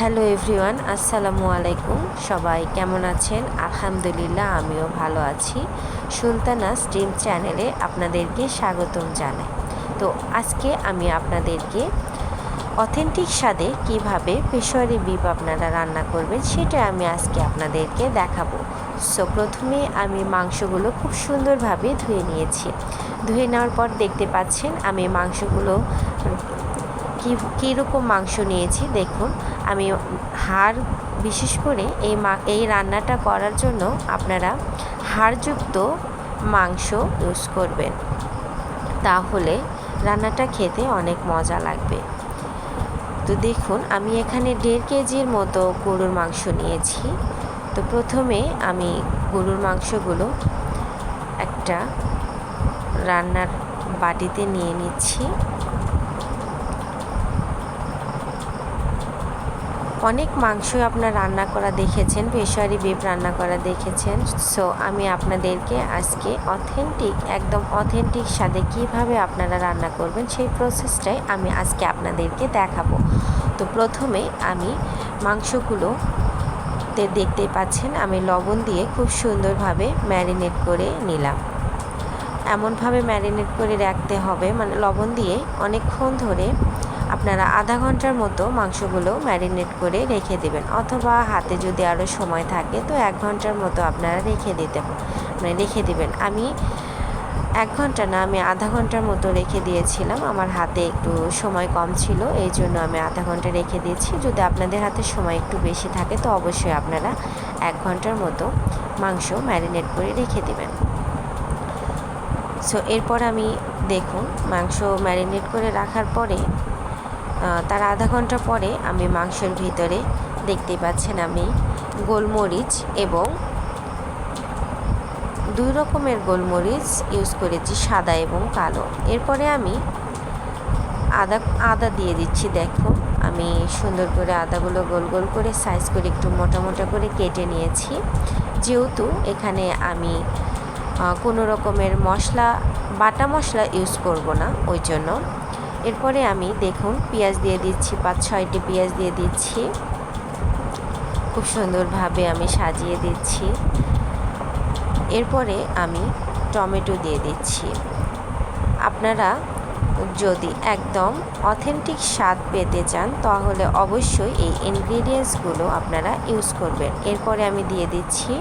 Hello everyone, আসসালামু আলাইকুম। সবাই কেমন আছেন? আলহামদুলিল্লাহ, আমিও ভালো আছি। সুলতানা স্ট্রিম চ্যানেলে আপনাদেরকে স্বাগতম জানাই। তো আজকে আমি আপনাদেরকে অথেন্টিক স্বাদে কীভাবে পেশোয়ারি বিপ আপনারা রান্না করবেন, সেটা আমি আজকে আপনাদেরকে দেখাবো। সো প্রথমে আমি মাংসগুলো খুব সুন্দরভাবে ধুয়ে নিয়েছি। ধুয়ে নেওয়ার পর দেখতে পাচ্ছেন, আমি মাংসগুলো কী, কীরকম মাংস নিয়েছি দেখুন। আমি হাড় বিশেষ করে এই মা, এই রান্নাটা করার জন্য আপনারা হাড়যুক্ত মাংস ইউজ করবেন। তাহলে রান্নাটা খেতে অনেক মজা লাগবে। তো দেখুন, আমি এখানে দেড় কেজির মতো গরুর মাংস নিয়েছি। তো প্রথমে আমি গরুর মাংসগুলো একটা রান্নার বাটিতে নিয়ে নিচ্ছি। অনেক মাংসই আপনার রান্না করা দেখেছেন পেশোয়ারি বিপ রান্না করা দেখেছেন। সো আমি আপনাদেরকে আজকে অথেন্টিক একদম অথেন্টিক স্বাদে কীভাবে আপনারা রান্না করবেন সেই প্রসেসটাই আমি আজকে আপনাদেরকে দেখাবো। তো প্রথমে আমি মাংসগুলো দেখতে পাচ্ছেন, আমি লবণ দিয়ে খুব সুন্দরভাবে ম্যারিনেট করে নিলাম। এমনভাবে ম্যারিনেট করে রাখতে হবে মানে লবণ দিয়ে অনেকক্ষণ ধরে আপনারা আধা ঘণ্টার মতো মাংসগুলো ম্যারিনেট করে রেখে দেবেন, অথবা হাতে যদি আরও সময় থাকে তো এক ঘণ্টার মতো আপনারা রেখে দিতে মানে রেখে দেবেন। আমি এক ঘণ্টা না, আমি আধা ঘণ্টার মতো রেখে দিয়েছিলাম। আমার হাতে একটু সময় কম ছিল, এই জন্য আমি আধা ঘণ্টা রেখে দিয়েছি। যদি আপনাদের হাতে সময় একটু বেশি থাকে তো অবশ্যই আপনারা এক ঘণ্টার মতো মাংস ম্যারিনেট করে রেখে দেবেন। সো এরপর আমি দেখুন, মাংস ম্যারিনেট করে রাখার পরে তার আধা ঘণ্টা পরে আমি মাংসের ভিতরে দেখতে পাচ্ছেন আমি গোলমরিচ এবং দুই রকমের গোলমরিচ ইউজ করেছি, সাদা এবং কালো। এরপরে আমি আদা আদা দিয়ে দিচ্ছি, দেখো। আমি সুন্দর করে আদাগুলো গোল গোল করে সাইজ করে একটু মোটা মোটা করে কেটে নিয়েছি। যেহেতু এখানে আমি কোনো রকমের মশলা, বাটা মশলা ইউজ করব না, ওই জন্য। এরপরে আমি দেখুন পেঁয়াজ দিয়ে দিচ্ছি, পাঁচ ছয়টি পেঁয়াজ দিয়ে দিচ্ছি। খুব সুন্দরভাবে আমি সাজিয়ে দিচ্ছি। এরপরে আমি টমেটো দিয়ে দিচ্ছি। আপনারা যদি একদম অথেন্টিক স্বাদ পেতে চান, তাহলে অবশ্যই এই ইনগ্রিডিয়েন্টসগুলো আপনারা ইউজ করবেন। এরপরে আমি দিয়ে দিচ্ছি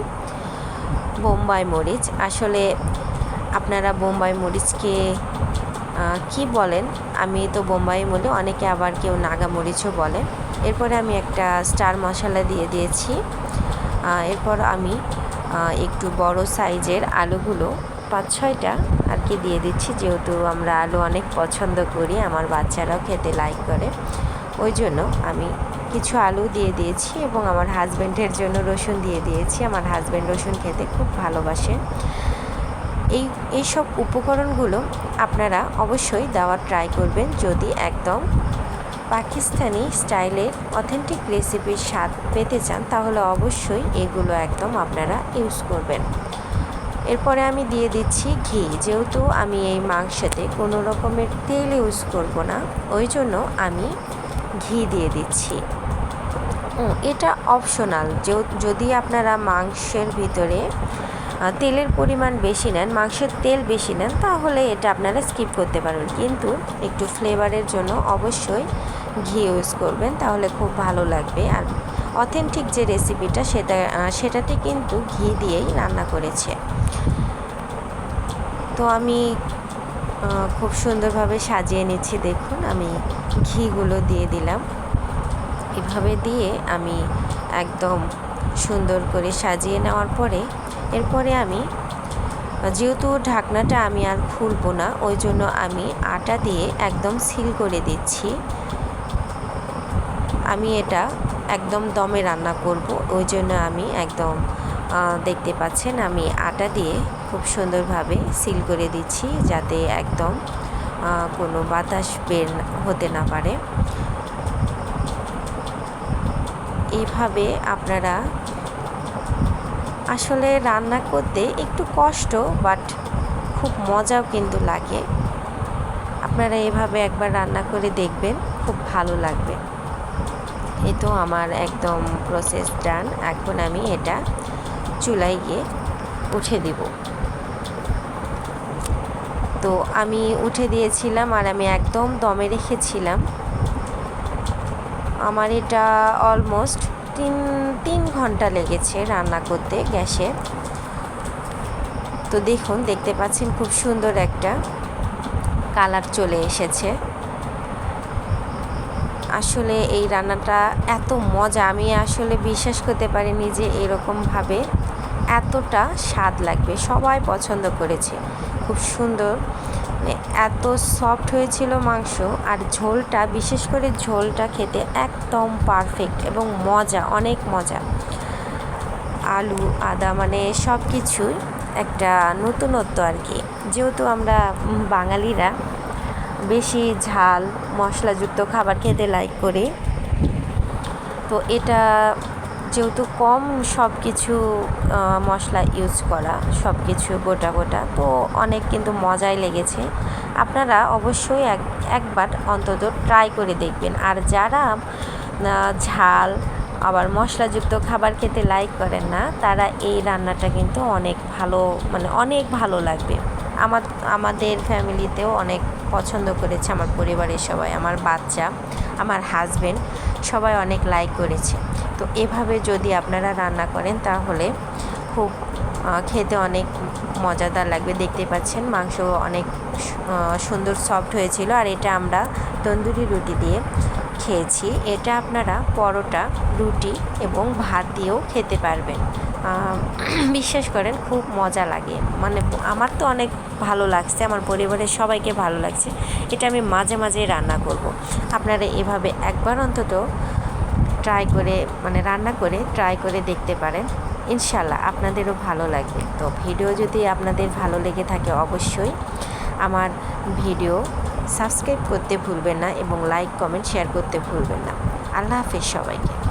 বোম্বাই মরিচ। আসলে আপনারা বোম্বাই মরিচকে কি বলেন? আমি তো বোম্বাই বলি অনেকে আবার কেউ নাগা মরিচও বলে। এরপরে আমি একটা স্টার মশলা দিয়ে দিয়েছি। এরপর আমি একটু বড় সাইজের আলুগুলো, পাঁচ ছয়টা আর কি দিয়ে দিচ্ছি। যেহেতু আমরা আলু অনেক পছন্দ করি, আমার বাচ্চারাও খেতে লাইক করে। ওই জন্য আমি কিছু আলু দিয়ে দিয়েছি এবং আমার হাজব্যান্ডের জন্য রসুন দিয়ে দিয়েছি। আমার হাজব্যান্ড রসুন খেতে খুব ভালোবাসে। এই, এইসব উপকরণগুলো আপনারা অবশ্যই দেওয়ার ট্রাই করবেন যদি একদম পাকিস্তানি স্টাইলের অথেন্টিক রেসিপির স্বাদ পেতে চান, তাহলে অবশ্যই এগুলো একদম আপনারা ইউজ করবেন। এরপরে আমি দিয়ে দিচ্ছি ঘি। যেহেতু আমি এই মাংসতে কোনো রকমের তেল ইউজ করব না, ওই জন্য আমি ঘি দিয়ে দিচ্ছি। এটা অপশনাল যদি আপনারা মাংসের ভিতরে তেলের পরিমাণ বেশি নেন, মাংসের তেল বেশি নেন, তাহলে এটা আপনারা স্কিপ করতে পারবেন। কিন্তু একটু ফ্লেভারের জন্য অবশ্যই ঘি ইউজ করবেন, তাহলে খুব ভালো লাগবে। আর অথেন্টিক যে রেসিপিটা সেটা সেটাতে কিন্তু ঘি দিয়েই রান্না করেছে। তো আমি খুব সুন্দরভাবে সাজিয়ে নিচ্ছি, দেখুন, আমি ঘিগুলো দিয়ে দিলাম। এভাবে দিয়ে আমি একদম সুন্দর করে সাজিয়ে নেওয়ার পরে, এরপরে আমি, যেহেতু ঢাকনাটা আমি আর খুলবো না, ওই জন্য আমি আটা দিয়ে একদম সিল করে দিচ্ছি। আমি এটা একদম দমে রান্না করব, ওই জন্য আমি একদম দেখতে পাচ্ছেন আমি আটা দিয়ে খুব সুন্দরভাবে সিল করে দিচ্ছি, যাতে একদম কোনো বাতাস বের হতে না পারে। এইভাবে আপনারা আসলে রান্না করতে একটু কষ্ট বাট খুব মজাও কিন্তু লাগে। আপনারা এভাবে একবার রান্না করে দেখবেন, খুব ভালো লাগবে। এ তো আমার একদম প্রসেস ডান এখন আমি এটা চুলায় গিয়ে উঠে দিব। তো আমি উঠে দিয়েছিলাম আর আমি একদম দমে রেখেছিলাম। আমার এটা অলমোস্ট তিন তিন ঘণ্টা লেগেছে রান্না করতে গ্যাসে। তো দেখুন, দেখতে পাচ্ছেন খুব সুন্দর একটা কালার চলে এসেছে। আসলে এই রান্নাটা এত মজা, আমি আসলে বিশ্বাস করতে পারিনি যে এরকমভাবে এতটা স্বাদ লাগবে। সবাই পছন্দ করেছে। খুব সুন্দর এত সফট হয়েছিল মাংস আর ঝোলটা, বিশেষ করে ঝোলটা খেতে একদম পারফেক্ট এবং মজা, অনেক মজা। আলু, আদা মানে সব কিছুই একটা নতুনত্ব আর কি। যেহেতু আমরা বাঙালিরা বেশি ঝাল, মশলাযুক্ত খাবার খেতে লাইক করি, তো এটা যেহেতু কম সব কিছু মশলা ইউজ করা সব কিছু গোটা গোটা, তো অনেক কিন্তু মজাই লেগেছে। আপনারা অবশ্যই এক, একবার অন্তত ট্রাই করে দেখবেন। আর যারা ঝাল, আবার মশলাযুক্ত খাবার খেতে লাইক করেন না, তারা এই রান্নাটা কিন্তু অনেক ভালো মানে অনেক ভালো লাগবে। আমার, আমাদের ফ্যামিলিতেও অনেক পছন্দ করেছে, আমার পরিবারের সবাই, আমার বাচ্চা, আমার হাজব্যান্ড সবাই অনেক লাইক করেছে। তো এভাবে যদি আপনারা রান্না করেন, তাহলে খুব খেতে অনেক মজাদার লাগবে। দেখতে পাচ্ছেন মাংস অনেক সুন্দর সফট হয়েছিল। আর এটা আমরা তন্দুরি রুটি দিয়ে খেয়েছি। এটা আপনারা পরোটা, রুটি এবং ভাত দিয়েও খেতে পারবেন। বিশ্বাস করেন, খুব মজা লাগে। মানে আমার তো অনেক ভালো লাগছে, আমার পরিবারের সবাইকে ভালো লাগছে। এটা আমি মাঝে মাঝে রান্না করব। আপনারা এভাবে একবার অন্তত ট্রাই করে মানে রান্না করে ট্রাই করে দেখতে পারেন। ইনশাল্লাহ আপনাদেরও ভালো লাগবে। তো ভিডিও যদি আপনাদের ভালো লেগে থাকে অবশ্যই আমার ভিডিও সাবস্ক্রাইব করতে ভুলবেন না এবং লাইক কমেন্ট শেয়ার করতে ভুলবেন না। আল্লাহ হাফিজ সবাইকে।